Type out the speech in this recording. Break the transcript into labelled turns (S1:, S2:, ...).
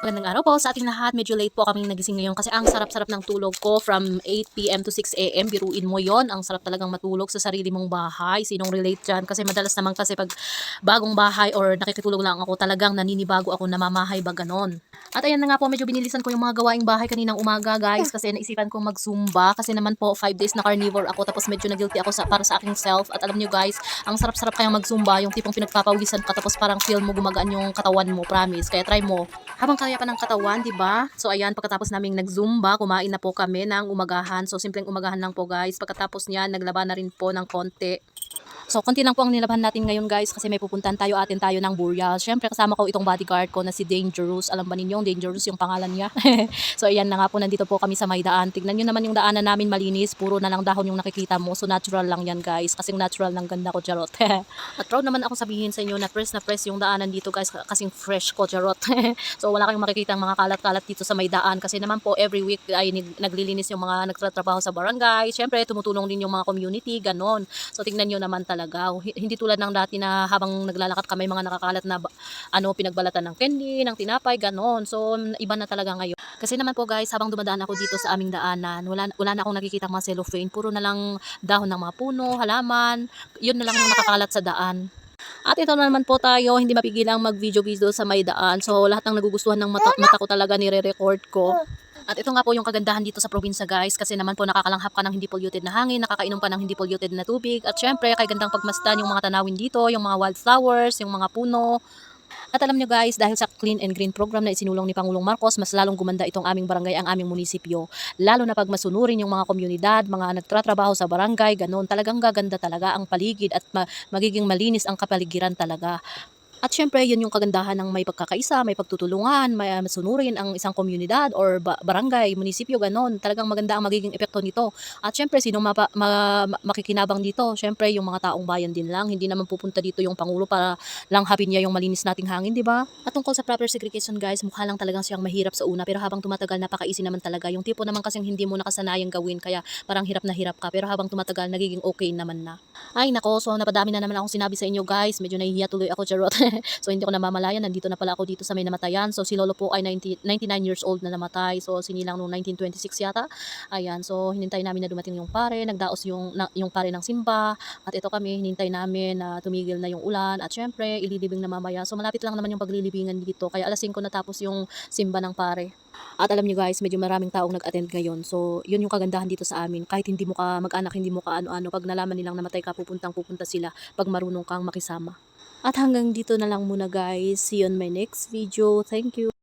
S1: Magandang araw po sa ating lahat. Medyo late po kaming nagising ngayon kasi ang sarap-sarap ng tulog ko from 8pm to 6am. Biruin mo yon Ang sarap talagang matulog sa sarili mong bahay. Sinong relate dyan? Kasi madalas naman kasi pag bagong bahay or nakikitulog lang ako, talagang naninibago ako namamahay ba ganon. At ayan na nga po, medyo binilisan ko yung mga gawaing bahay kaninang umaga guys kasi naisipan kong mag-zumba kasi naman po 5 days na carnivore ako tapos medyo na-guilty ako sa, para sa aking self at alam nyo guys, ang sarap-sarap kayang mag-zumba yung tipong pinagpapawisan ka tapos parang feel mo gumagaan yung katawan mo, promise. Kaya try mo. Habang kaya pa ng katawan, di ba? So ayan, pagkatapos naming nag-zumba, kumain na po kami ng umagahan. So simpleng umagahan lang po guys. Pagkatapos niyan, naglaba na rin po ng konti. So, konti lang po ang nilaban natin ngayon guys kasi may pupuntan tayo atin tayo ng burial. Siyempre kasama ko itong bodyguard ko na si Dangerous. Alam ba ninyo, Dangerous yung pangalan niya. so, ayan na nga po, nandito po kami sa may daan. Tignan nyo naman yung daanan namin malinis. Puro na lang dahon yung nakikita mo. So, natural lang yan guys. Kasing natural ng ganda ko, charot. At proud naman ako sabihin sa inyo na press na press yung daanan dito guys. Kasing fresh ko, charot. so, wala kayong makikita mga kalat-kalat dito sa may daan. Kasi naman po, every week ay naglilinis yung mga nagtatrabaho sa barangay. Siyempre, tumutulong din yung mga community, ganon. So, tingnan nyo naman talaga. H- Hindi tulad ng dati na habang naglalakad kami mga nakakalat na ano pinagbalatan ng candy, ng tinapay, ganon. So, iba na talaga ngayon. Kasi naman po guys, habang dumadaan ako dito sa aming daanan, wala, wala na akong nakikita mga cellophane. Puro na lang dahon ng mga puno, halaman. Yun na lang yung nakakalat sa daan. At ito na naman po tayo, hindi mapigilang mag-video-video sa may daan. So, lahat ng nagugustuhan ng mata, mata ko talaga nire-record ko. At ito nga po yung kagandahan dito sa probinsya guys kasi naman po nakakalanghap ka ng hindi polluted na hangin, nakakainom pa ng hindi polluted na tubig at syempre kay gandang pagmasdan yung mga tanawin dito, yung mga wildflowers, yung mga puno. At alam nyo guys, dahil sa Clean and Green program na isinulong ni Pangulong Marcos, mas lalong gumanda itong aming barangay, ang aming munisipyo. Lalo na pag masunurin yung mga komunidad, mga nagtratrabaho sa barangay, ganun. Talagang gaganda talaga ang paligid at ma- magiging malinis ang kapaligiran talaga. At syempre, yun yung kagandahan ng may pagkakaisa, may pagtutulungan, may uh, masunurin ang isang komunidad or ba- barangay, munisipyo, ganon. Talagang maganda ang magiging epekto nito. At syempre, sino mapa, ma, ma- makikinabang dito? Syempre, yung mga taong bayan din lang. Hindi naman pupunta dito yung Pangulo para lang hapin niya yung malinis nating hangin, di ba? At tungkol sa proper segregation, guys, mukha lang talagang siyang mahirap sa una. Pero habang tumatagal, napaka-easy naman talaga. Yung tipo naman kasing hindi mo nakasanayan gawin, kaya parang hirap na hirap ka. Pero habang tumatagal, nagiging okay naman na. Ay, nako, so napadami na naman akong sinabi sa inyo, guys. Medyo nahihiya tuloy ako, charot. so hindi ko namamalayan, nandito na pala ako dito sa may namatayan. So si Lolo po ay 90, 99 years old na namatay. So sinilang noong 1926 yata. Ayan, so hinintay namin na dumating yung pare, nagdaos yung na, yung pare ng simba. At ito kami, hinintay namin na tumigil na yung ulan at syempre ililibing na mamaya. So malapit lang naman yung paglilibingan dito. Kaya alas 5 natapos yung simba ng pare. At alam niyo guys, medyo maraming taong nag-attend ngayon. So, yun yung kagandahan dito sa amin. Kahit hindi mo ka mag-anak, hindi mo ka ano-ano, pag nalaman nilang namatay ka, pupuntang pupunta sila pag marunong kang makisama. At hanggang dito na lang muna guys. See you on my next video. Thank you.